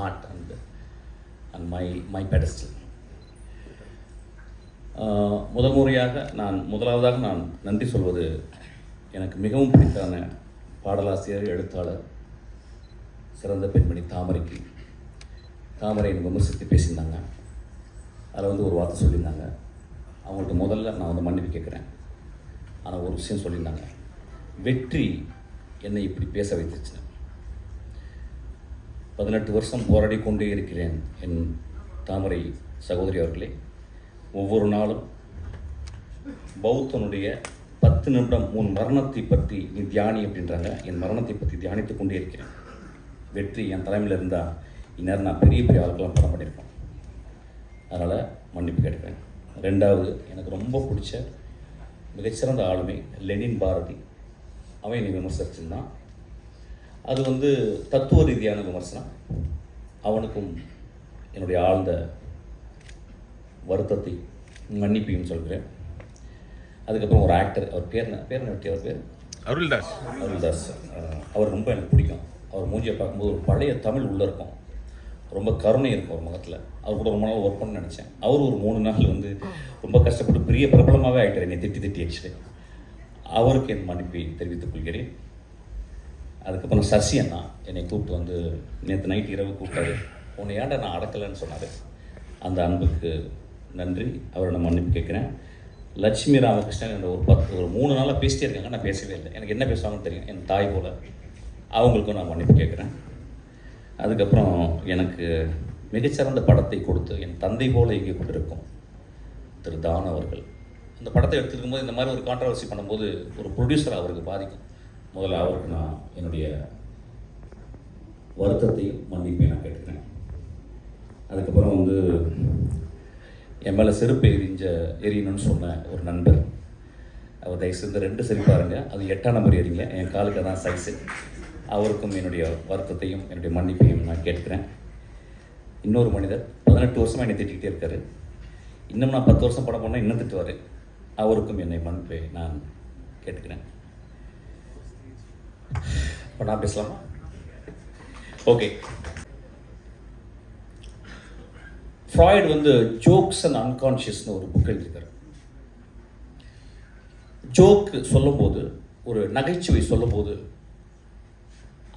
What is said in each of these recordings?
heart and, and my, my pedestal. Uh, முதல் முறையாக நான் முதலாவதாக நான் நன்றி சொல்வது எனக்கு மிகவும் பிடித்தான பாடலாசிரியர் எழுத்தாளர் சிறந்த பெண்மணி தாமரைக்கு. தாமரை என்னை விமர்சித்து பேசியிருந்தாங்க. அதில் வந்து ஒரு வார்த்தை சொல்லியிருந்தாங்க. அவங்கள்ட்ட முதல்ல நான் வந்து மன்னிப்பு கேட்குறேன். ஆனால் ஒரு விஷயம் சொல்லியிருந்தாங்க. வெற்றி என்னை இப்படி பேச வைத்துச்சு. பதினெட்டு வருஷம் போராடி கொண்டே இருக்கிறேன் என் தாமரை சகோதரி அவர்களே. ஒவ்வொரு நாளும் பௌத்தனுடைய பத்து நிமிடம் உன் மரணத்தை பற்றி நீ தியானி அப்படின்றாங்க. என் மரணத்தை பற்றி தியானித்து கொண்டே இருக்கிறேன். வெற்றி என் தலைமையில் இருந்தால் இந்நேரம் நான் பெரிய பெரிய ஆளுக்கெல்லாம் படம் பண்ணியிருப்பேன். அதனால் மன்னிப்பு கேட்பேன் ரெண்டாவது எனக்கு ரொம்ப பிடிச்ச மிகச்சிறந்த ஆளுமை லெனின் பாரதி. அவன் என்னை விமர்சிச்சிருந்தான். அது வந்து தத்துவ ரீதியான விமர்சனம். அவனுக்கும் என்னுடைய ஆழ்ந்த வருத்தத்தை மன்னிப்பையும் சொல்கிறேன். அதுக்கப்புறம் ஒரு ஆக்டர் அவர் பேர் பேர் வெட்டி அவர் பேர்? அருள்தாஸ். அருள்தாஸ். அவர் ரொம்ப எனக்கு பிடிக்கும். அவர் மூஞ்சியை பார்க்கும்போது ஒரு பழைய தமிழ் உள்ளே இருக்கும். ரொம்ப கருணை இருக்கும் ஒரு முகத்தில். அவர் கூட ரொம்ப நாள் ஒர்க் பண்ண நினச்சேன். அவர் ஒரு மூணு நாள் வந்து ரொம்ப கஷ்டப்பட்டு பெரிய பிரபலமாகவே ஆகிட்டார் என்னை திட்டி திட்டி ஆக்சுவலி அவருக்கு என் மன்னிப்பை தெரிவித்துக் கொள்கிறேன். அதுக்கப்புறம் சசி அண்ணா என்னை கூப்பிட்டு வந்து நேற்று நைட் இரவு கூப்பிட்டாரு. உன்னை ஏன்டா நான் அடக்கலைன்னு சொன்னார். அந்த அன்புக்கு நன்றி. அவரை நான் மன்னிப்பு கேட்குறேன். லட்சுமி ராமகிருஷ்ணன் என்ற ஒரு பத்து ஒரு மூணு நாளாக பேசிட்டே இருக்காங்க. நான் பேசவே இல்லை. எனக்கு என்ன பேசுவாங்கன்னு தெரியும். என் தாய் போல். அவங்களுக்கும் நான் மன்னிப்பு கேட்குறேன். அதுக்கப்புறம் எனக்கு மிகச்சிறந்த படத்தை கொடுத்து என் தந்தை போல இங்கே கொண்டிருக்கும் திரு தானவர்கள். அவர்கள் படத்தை எடுத்துருக்கும் போது இந்த மாதிரி ஒரு கான்ட்ரவர்சி பண்ணும்போது ஒரு ப்ரொடியூசர் அவருக்கு பாதிக்கும். முதல்ல அவருக்கு நான் என்னுடைய வருத்தத்தையும் மன்னிப்பையும் நான் கேட்டுக்கிறேன். அதுக்கப்புறம் வந்து என் மேலே செருப்பு எரிஞ்ச எரியணும்னு சொன்ன ஒரு நண்பர் அவர் தயவுசெய்து ரெண்டு செருப்பு பாருங்கள் அது எட்டாம் நம்பர் எரிங்க என் காலுக்கு தான் சைஸு அவருக்கும் என்னுடைய வருத்தத்தையும் என்னுடைய மன்னிப்பையும் நான் கேட்கிறேன் இன்னொரு மனிதர் பதினெட்டு வருஷமாக என்னை திட்டிக்கிட்டே இருக்காரு. இன்னும் நான் பத்து வருஷம் படம் பண்ணால் இன்னும் திட்டுவார். அவருக்கும் என்னை மன்னிப்பை நான் கேட்டுக்கிறேன். இப்போ நான் பேசலாமா ஓகே ஃப்ராய்டு வந்து ஜோக்ஸ் அண்ட் அன்கான்ஷியஸ்னு ஒரு புக் எழுதியிருக்காரு. ஜோக்கு சொல்லும்போது ஒரு நகைச்சுவை சொல்லும்போது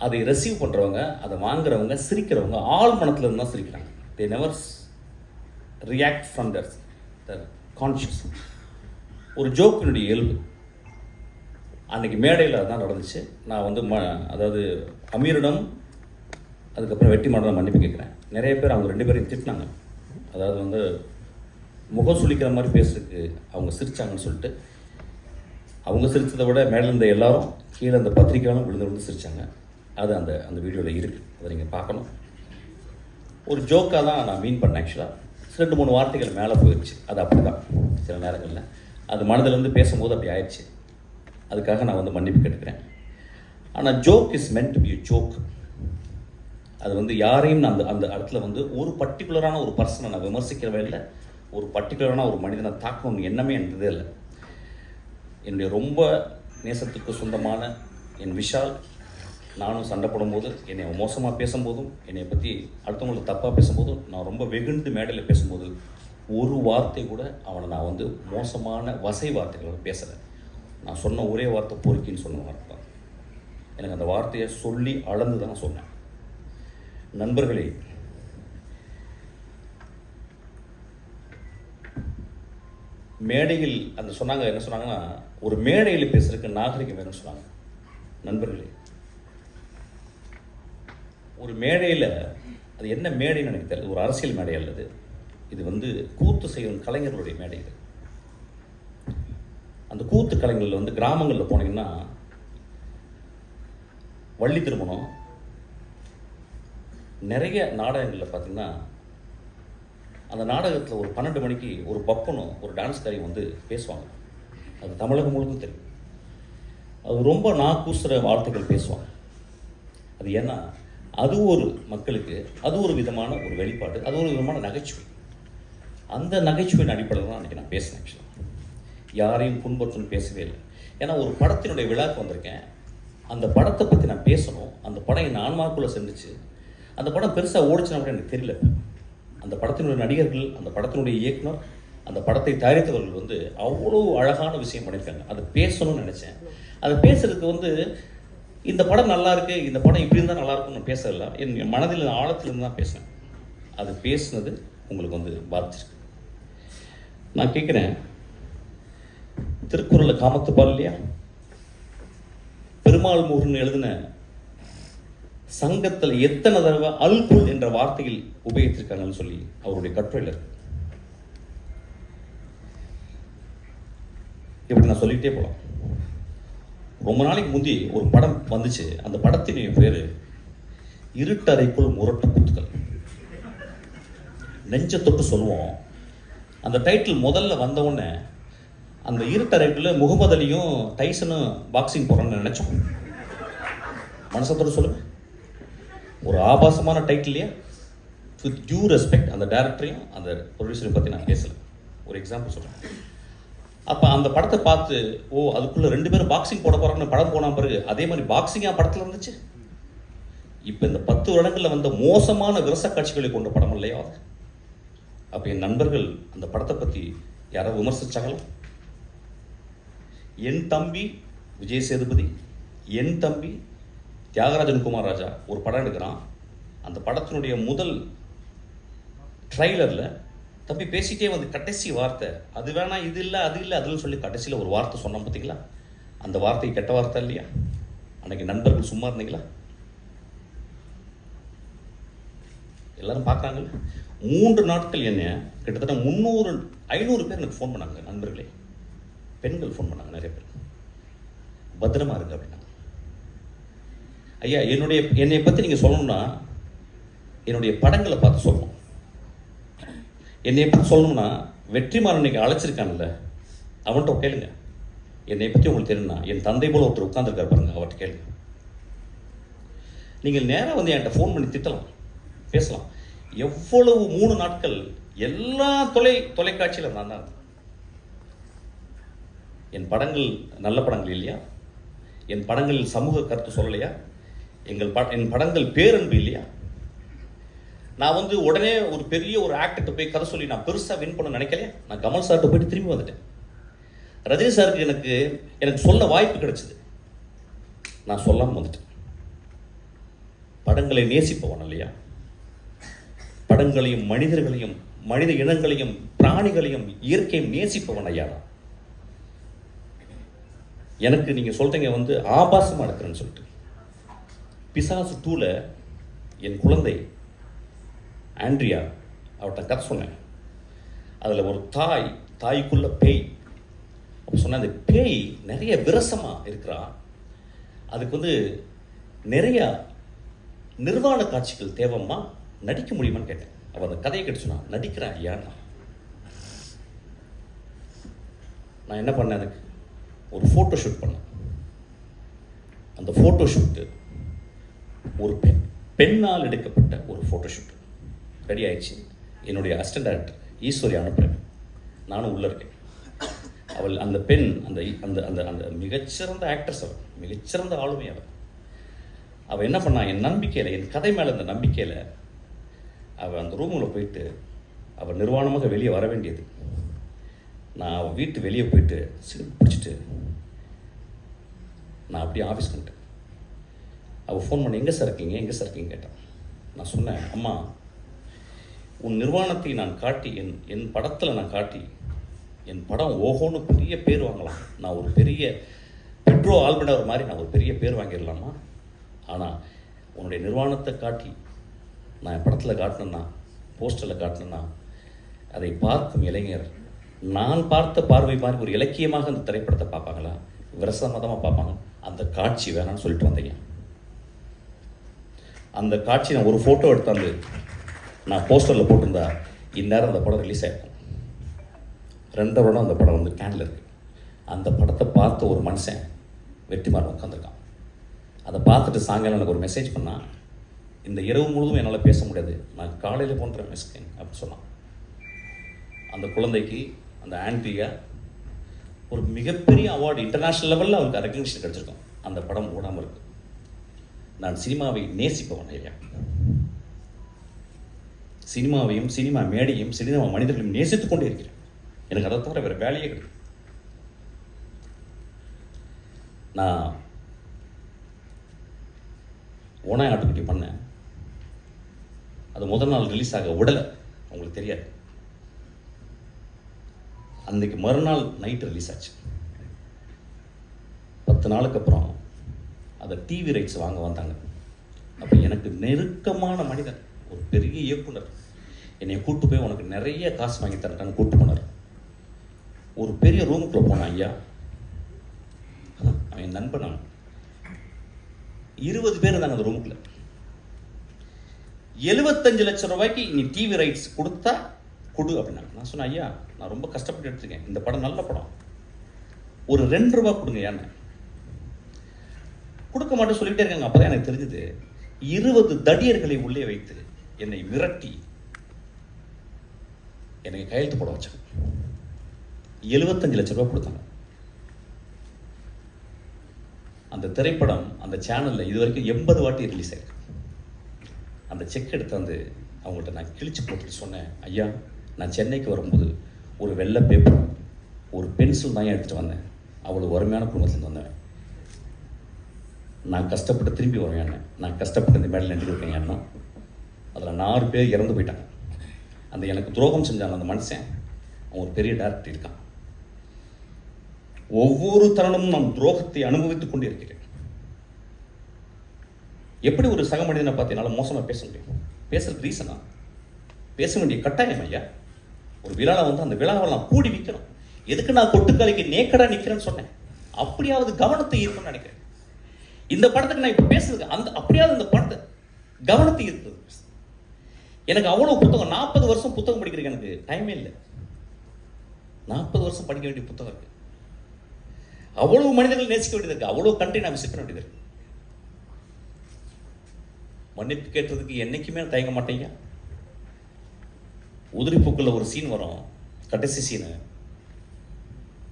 அதை ரெசீவ் பண்ணுறவங்க அதை வாங்குறவங்க சிரிக்கிறவங்க ஆள் மனத்தில் இருந்து தான் சிரிக்கிறாங்க. They never react from their their conscious ஒரு ஜோக்கினுடைய இயல்பு. அன்றைக்கி மேடையில் அதான் நடந்துச்சு. நான் வந்து ம அதாவது அமீரிடம் அதுக்கப்புறம் வெட்டி மாடம் மன்னிப்பு கேட்குறேன். நிறைய பேர் அவங்க ரெண்டு பேரையும் திட்டினாங்க. அதாவது வந்து முகம் சுளிக்கிற மாதிரி பேசுறதுக்கு அவங்க சிரித்தாங்கன்னு சொல்லிட்டு அவங்க சிரித்ததை விட மேலே இருந்த எல்லாரும் கீழே அந்த பத்திரிக்கையாலும் விழுந்து விழுந்து சிரிச்சாங்க. அது அந்த அந்த வீடியோவில் இருக்குது அதை நீங்கள் பார்க்கணும். ஒரு ஜோக்காக தான் நான் மீன் பண்ணேன் ஆக்சுவலாக ரெண்டு மூணு வார்த்தைகள் மேலே போயிடுச்சு அது அப்படி தான் சில நேரங்களில். அது மனதிலேருந்து பேசும்போது அப்படி ஆயிடுச்சு. அதுக்காக நான் வந்து மன்னிப்பு கேட்டுக்கிறேன். ஆனால் joke is meant to be joke அது வந்து யாரையும் நான் அந்த அந்த இடத்துல வந்து ஒரு பர்டிகுலரான ஒரு பர்சனை நான் விமர்சிக்கிறவே இல்லை. ஒரு பர்டிகுலரான ஒரு மனிதனை தாக்கணும்னு எண்ணமே என்றதே இல்லை. என்னுடைய ரொம்ப நேசத்துக்கு சொந்தமான என் விஷால் நானும் சண்டை போடும்போது என்னை மோசமாக பேசும்போதும் என்னை பற்றி அடுத்தவங்களுக்கு தப்பாக பேசும்போதும் நான் ரொம்ப வெகுண்டு மேடையில் பேசும்போது ஒரு வார்த்தை கூட அவனை நான் வந்து மோசமான வசை வார்த்தைகளை பேசலை. நான் சொன்ன ஒரே வார்த்தை பொறுக்கின்னு சொன்ன வார்த்தை தான் எனக்கு அந்த வார்த்தையை சொல்லி அளந்து தான் சொன்னேன். நண்பர்களே மேடையில் அந்த சொன்னாங்க என்ன சொன்னாங்கன்னா ஒரு மேடையில் பேசுறதுக்கு நாகரிகம் வேணும்னு சொன்னாங்க. நண்பர்களே ஒரு மேடையில் அது என்ன மேடைன்னு எனக்கு தெரியல ஒரு அரசியல் மேடை அல்லது இது வந்து கூத்து செய்யும் கலைஞர்களுடைய மேடை இது. அந்த கூத்து கலைஞர்கள் வந்து கிராமங்களில் போனீங்கன்னா வள்ளி திருமணம் நிறைய நாடகங்களில் பார்த்தீங்கன்னா அந்த நாடகத்தில் ஒரு பன்னெண்டு மணிக்கு ஒரு பப்பனும் ஒரு டான்ஸ்காரியும் வந்து பேசுவாங்க. அது தமிழகம் முழுக்கும் தெரியும். அது ரொம்ப நாக்கூசுற வார்த்தைகள் பேசுவாங்க. அது ஏன்னா அது ஒரு மக்களுக்கு அது ஒரு விதமான ஒரு வெளிப்பாடு அது ஒரு விதமான நகைச்சுவை. அந்த நகைச்சுவையின் அடிப்படையில் தான் அன்றைக்கி நான் பேசினேன் ஆக்சுவலாக யாரையும் புண்படுத்தணும் பேசவே இல்லை. ஏன்னா ஒரு படத்தினுடைய விழாக்கு வந்திருக்கேன். அந்த படத்தை பற்றி நான் பேசணும். அந்த படம் என் ஆன்மாக்குள்ளே சென்றுச்சு. அந்த படம் பெருசாக ஓடிச்சுனா கூட எனக்கு தெரியல. அந்த படத்தினுடைய நடிகர்கள் அந்த படத்தினுடைய இயக்குனர் அந்த படத்தை தயாரித்தவர்கள் வந்து அவ்வளோ அழகான விஷயம் பண்ணியிருக்காங்க. அதை பேசணும்னு நினச்சேன். அதை பேசுறதுக்கு வந்து இந்த படம் நல்லா இருக்கு இந்த படம் இப்படி இருந்தால் நல்லா இருக்கும்னு பேசல என் மனதில் ஆழத்திலிருந்து தான் பேசுனேன் அது பேசுனது உங்களுக்கு வந்து பாதிச்சிருக்கு. நான் கேட்குறேன் திருக்குறளை காமத்துப்பால் இல்லையா? பெருமாள் முருகன் எழுதின சங்கத்தில் எத்தனை தடவை அல்குல் என்ற வார்த்தையில் உபயோகித்திருக்காங்கன்னு சொல்லி அவருடைய கட்டுரையில் இருக்கு. இப்படி நான் சொல்லிக்கிட்டே போகலாம் ரொம்ப நாளைக்கு முந்தி ஒரு படம் வந்துச்சு. அந்த படத்தினுடைய பேர் இருட்டறைக்குள் முரட்டு குத்துக்கள். நெஞ்ச தொட்டு சொல்லுவோம். அந்த டைட்டில் முதல்ல வந்த அந்த அந்த ரைட்டில் முகமது அலியும் டைசனும் பாக்ஸிங் போகிறோன்னு நினச்சோம் மனசத்தோட சொல்லுங்கள் ஒரு ஆபாசமான டைட்டில்லையே வித் டியூ ரெஸ்பெக்ட் அந்த டேரக்டரையும் அந்த ப்ரொடியூசரையும் பற்றி நான் பேசலை. ஒரு எக்ஸாம்பிள் சொல்கிறேன் அப்போ அந்த படத்தை பார்த்து ஓ அதுக்குள்ளே ரெண்டு பேரும் பாக்ஸிங் போட போகிறாங்கன்னு படம் போன பிறகு அதே மாதிரி பாக்ஸிங்காக படத்தில் இருந்துச்சு? இப்போ இந்த பத்து வருடங்களில் வந்த மோசமான விரச காட்சிகளை கொண்ட படம் இல்லையா அது? அப்போ என் நண்பர்கள் அந்த படத்தை பற்றி யாராவது விமர்சித்தாங்களா என் தம்பி விஜய் சேதுபதி என் தம்பி தியாகராஜன் குமார் ராஜா ஒரு படம் எடுக்கிறான். அந்த படத்தினுடைய முதல் ட்ரைலரில் தம்பி பேசிட்டே வந்து கடைசி வார்த்தை அது வேணாம் இது இல்லை அது இல்லை அதுன்னு சொல்லி கடைசியில் ஒரு வார்த்தை சொன்னோம் பார்த்தீங்களா அந்த வார்த்தை கெட்ட வார்த்தை இல்லையா? அன்றைக்கி நண்பர்கள் சும்மா இருந்தீங்களா? எல்லாரும் பார்க்குறாங்கல்ல மூன்று நாட்கள் என்ன கிட்டத்தட்ட முந்நூறு ஐநூறு பேர் எனக்கு ஃபோன் பண்ணாங்க நண்பர்களே. பெண்கள் ஃபோன் பண்ணாங்க நிறைய பேர். பத்திரமா இருக்கு அப்படின்னா. ஐயா என்னுடைய என்னை பற்றி நீங்கள் சொல்லணும்னா என்னுடைய படங்களை பார்த்து சொல்லணும். என்னை பற்றி சொல்லணும்னா வெற்றிமாறன் இன்னைக்கு அழைச்சிருக்கான்ல அவன்கிட்ட கேளுங்க. என்னை பற்றி உங்களுக்கு தெரியும்னா என் தந்தை போல ஒருத்தர் உட்காந்துருக்காரு பாருங்க அவர்கிட்ட கேளுங்க. நீங்கள் நேராக வந்து என்கிட்ட ஃபோன் பண்ணி திட்டலாம் பேசலாம். எவ்வளவு மூணு நாட்கள் எல்லா தொலை தொலைக்காட்சியில் நான் தான் இருந்தேன். என் படங்கள் நல்ல படங்கள் இல்லையா? என் படங்களில் சமூக கருத்து சொல்லலையா? எங்கள் ப என் படங்கள் பேரன்பு இல்லையா? நான் வந்து உடனே ஒரு பெரிய ஒரு ஆக்டர்கிட்ட போய் கதை சொல்லி நான் பெருசாக வின் பண்ண நினைக்கலையே? நான் கமல் சார்கிட்ட போயிட்டு திரும்பி வந்துட்டேன். ரஜினி சாருக்கு எனக்கு எனக்கு சொல்ல வாய்ப்பு கிடைச்சிது. நான் சொல்லாமல் வந்துட்டேன். படங்களை நேசிப்பவன் இல்லையா? படங்களையும் மனிதர்களையும் மனித இனங்களையும் பிராணிகளையும் இயற்கையும் நேசிப்பவன் ஐயா நான். எனக்கு நீங்கள் சொல்கிறீங்க வந்து ஆபாசமாக இருக்கிறேன்னு சொல்லிட்டு. பிசாசு டூவில் என் குழந்தை ஆண்ட்ரியா அவர்கிட்ட கதை சொன்னேன். அதில் ஒரு தாய் தாய்க்குள்ள பேய். அப்போ சொன்னேன் அந்த பேய் நிறைய விரசமாக இருக்கிறா. அதுக்கு வந்து நிறையா நிர்வாண காட்சிகள் தேவம்மா நடிக்க முடியுமான்னு கேட்டேன். அவள் அந்த கதையை கேட்டு நான் நடிக்கிறேன் ஐயான்னா நான் என்ன பண்ணேன் அதுக்கு ஒரு ஃபோட்டோ ஷூட் பண்ணேன் அந்த ஃபோட்டோ ஷூட்டு ஒரு பெண் பெண்ணால் எடுக்கப்பட்ட ஒரு ஃபோட்டோ ஷூட் ரெடி ஆயிடுச்சு? என்னுடைய அசிஸ்டன்ட் டேரக்டர் ஈஸ்வரி அனுப்புகிறேன் நானும் உள்ளே இருக்கேன். அவள் அந்த பெண் அந்த அந்த அந்த அந்த மிகச்சிறந்த ஆக்ட்ரஸ் அவள். மிகச்சிறந்த ஆளுமை அவள். அவள் என்ன பண்ணா என் நம்பிக்கையில் என் கதை மேலே அந்த நம்பிக்கையில் அவள் அந்த ரூமில் போயிட்டு அவள் நிர்வாணமாக வெளியே வர வேண்டியது. நான் அவள் வீட்டு வெளியே போயிட்டு சிகரெட் பிடிச்சிட்டு நான் அப்படியே ஆஃபீஸ் வந்துட்டேன். அவள் ஃபோன் பண்ணி எங்கே சார் இருக்கீங்க? எங்கே சார் இருக்கீங்க கேட்டான். நான் சொன்னேன் அம்மா உன் நிர்வாணத்தை நான் காட்டி என் என் படத்தில் நான் காட்டி என் படம் ஓஹோன்னு பெரிய பேர் வாங்கலாம். நான் ஒரு பெரிய பெட்ரோ ஆல்படவர் மாதிரி நான் ஒரு பெரிய பேர் வாங்கிடலாமா? ஆனால் உன்னுடைய நிர்வாணத்தை காட்டி நான் என் படத்தில் காட்டினேன்னா போஸ்டரில் காட்டினேன்னா அதை பார்க்கும் இளைஞர் நான் பார்த்த பார்வை மாதிரி ஒரு இலக்கியமாக அந்த திரைப்படத்தை பார்ப்பாங்களா? விரசமதமாக பார்ப்பாங்க. அந்த காட்சி வேணாம்னு சொல்லிட்டு வந்தீங்க. அந்த காட்சி நான் ஒரு ஃபோட்டோ எடுத்தாந்து நான் போஸ்டரில் போட்டிருந்தா இந்நேரம் அந்த படம் ரிலீஸ் ஆகிருக்கும் ரெண்டு வருடம் அந்த படம் வந்து கேனில் இருக்குது அந்த படத்தை பார்த்த ஒரு மனுஷன் வெற்றிமாறன் உட்காந்துருக்கான் அதை பார்த்துட்டு சாயங்காலம் எனக்கு ஒரு மெசேஜ் பண்ணான் இந்த இரவு முழுதும் என்னால் பேச முடியாது. நான் காலையில் போன்ற மெஸ்கேன் அப்படின்னு சொன்னான். அந்த குழந்தைக்கு அந்த ஆன்டிகா ஒரு மிகப்பெரிய அவார்டு இன்டர்நேஷ்னல் லெவலில் அவருக்கு ரெக்கக்னிஷன் கிடச்சிருக்கும். அந்த படம் ஓடாமல் இருக்கு. நான் சினிமாவை நேசிப்பவன் ஐயா. சினிமாவையும் சினிமா மேடையும் சினிமா மனிதர்களையும் நேசித்துக் கொண்டே இருக்கிறேன். எனக்கு அதை தவிர வேறு வேலையே கிடையாது. நான் ஓனாய் ஆட்டுக்குட்டி பண்ணேன். அது முதல் நாள் ரிலீஸ் ஆக விடலை. உங்களுக்கு தெரியாது. அன்னைக்கு மறுநாள் நைட் ரிலீஸ் ஆச்சு. பத்து நாளுக்கு அப்புறம் அதை டிவி ரைட்ஸ் வாங்க வந்தாங்க. அப்போ எனக்கு நெருக்கமான மனிதன் ஒரு பெரிய இயக்குனர். என்னை கூட்டு போய் உனக்கு நிறைய காசு வாங்கி தரட்டான்னு கூட்டு போனார். ஒரு பெரிய ரூமுக்குள்ளே போனான் ஐயா. அவன் என் நண்பன் இருபது பேர் இருந்தாங்க அந்த ரூமுக்குள்ள எழுபத்தஞ்சு லட்சம் ரூபாய்க்கு நீ டிவி ரைட்ஸ் கொடுத்தா கொடு அப்படின்னாங்க நான் சொன்னேன் ஐயா நான் ரொம்ப கஷ்டப்பட்டு எடுத்துருக்கேன். இந்த படம் நல்ல படம். ஒரு ரெண்டு ரூபா கொடுங்க ஏன்னு கொடுக்க மாட்டேன் சொல்லிகிட்டே இருக்காங்க. அப்பதான் எனக்கு தெரிஞ்சது இருபது தடியர்களை உள்ளே வைத்து என்னை மிரட்டி எனக்கு கையெழுத்து போட வச்சாங்க. எழுபத்தஞ்சு லட்ச ரூபா கொடுத்தாங்க. அந்த திரைப்படம் அந்த சேனலில் இது வரைக்கும் எண்பது வாட்டி ரிலீஸ் ஆயிருக்கு. அந்த செக் எடுத்து வந்து அவங்கள்ட்ட நான் கிழிச்சு போட்டுட்டு சொன்னேன் ஐயா நான் சென்னைக்கு வரும்போது ஒரு வெள்ளை பேப்பர் ஒரு பென்சில் தான் எடுத்துகிட்டு வந்தேன். அவ்வளோ வறுமையான குடும்பத்துலேருந்து வந்தேன் நான் கஷ்டப்பட்டு திரும்பி வருவேன் நான் கஷ்டப்பட்டு இந்த மேடையில் நின்றுருக்கேன் ஏன்னா அதில் நாலு பேர் இறந்து போயிட்டாங்க. அந்த எனக்கு துரோகம் செஞ்சாங்க அந்த மனுஷன் அவன் ஒரு பெரிய டேரக்டர் இருக்கான். ஒவ்வொரு தருணமும் நான் துரோகத்தை அனுபவித்துக் கொண்டு இருக்கிறேன். எப்படி ஒரு சக மனிதனை பார்த்து என்னால் மோசமாக பேச முடியும்? பேசுறதுக்கு ரீசனா பேச வேண்டிய கட்டாயம் ஐயா. ஒரு விழாவில் வந்து அந்த விழாவை நான் கூடி விற்கணும் எதுக்கு நான் கொட்டுக்கலைக்கு நேக்கடா நிற்கிறேன்னு சொன்னேன். அப்படியாவது கவனத்தை ஈர்க்கணும்னு நினைக்கிறேன். இந்த படத்துக்கு நான் இப்போ பேசுறது அந்த அப்படியாவது இந்த படத்தை கவனத்தை ஈர்த்தது. எனக்கு அவ்வளோ புத்தகம் நாற்பது வருஷம் புத்தகம் படிக்கிறதுக்கு எனக்கு டைமே இல்லை. நாற்பது வருஷம் படிக்க வேண்டிய புத்தகம் இருக்கு. அவ்வளவு மனிதர்கள் நேசிக்க வேண்டியது இருக்கு. அவ்வளவு கண்ட்ரி நான் விசிட் பண்ண வேண்டியது இருக்கு. மன்னிப்பு கேட்டதுக்கு என்னைக்குமே தயங்க மாட்டேங்க உதிரிப்பூக்குள்ள ஒரு சீன் வரும். கடைசி சீனு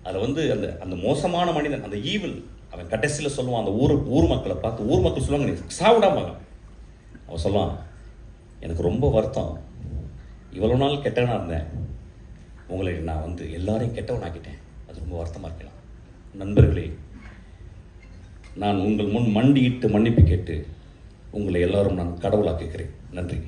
அதில் வந்து அந்த அந்த மோசமான மனிதன் அந்த ஈவில் அவன் கடைசியில் சொல்லுவான் அந்த ஊர் ஊர் மக்களை பார்த்து ஊர் மக்கள் சொல்லுவாங்க நீ சாவிடாம அவன் சொல்லுவான் எனக்கு ரொம்ப வருத்தம். இவ்வளோ நாள் கெட்டவனாக இருந்தேன். உங்களை நான் வந்து எல்லாரையும் கெட்டவனாக்கிட்டேன். அது ரொம்ப வருத்தமாக இருக்கலாம். நண்பர்களே நான் உங்கள் முன் மண்டியிட்டு மன்னிப்பு கேட்டு உங்களை எல்லாரும் நான் கடவுளாக்குகிறேன் நன்றி.